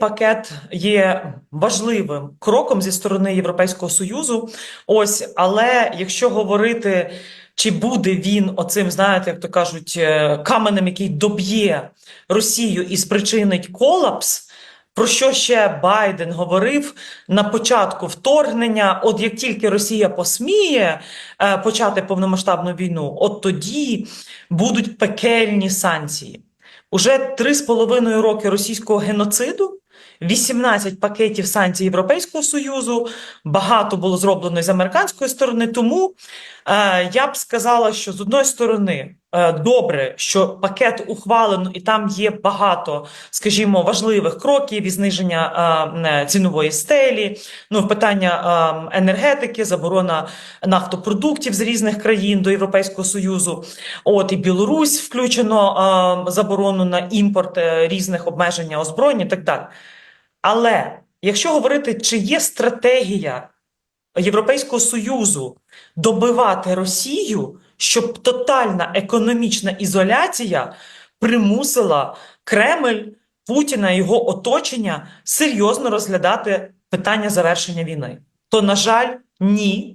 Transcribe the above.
пакет є важливим кроком зі сторони Європейського Союзу. Ось, але якщо говорити, чи буде він оцим, знаєте, як то кажуть, е, каменем, який доб'є Росію і спричинить колапс. Про що ще Байден говорив на початку вторгнення? От як тільки Росія посміє е, почати повномасштабну війну, от тоді будуть пекельні санкції. Уже три з половиною роки російського геноциду, 18 пакетів санкцій Європейського Союзу, багато було зроблено з американської сторони. Тому е, я б сказала, що з одної сторони е, добре, що пакет ухвалено, і там є багато, скажімо, важливих кроків і зниження е, е, цінової стелі, ну питання е, енергетики, заборона нафтопродуктів з різних країн до Європейського Союзу. От і Білорусь включено е, заборону на імпорт е, різних обмеження озброєнь і так далі. Але якщо говорити, чи є стратегія Європейського Союзу добивати Росію, щоб тотальна економічна ізоляція примусила Кремль, Путіна і його оточення серйозно розглядати питання завершення війни, то, на жаль, ні.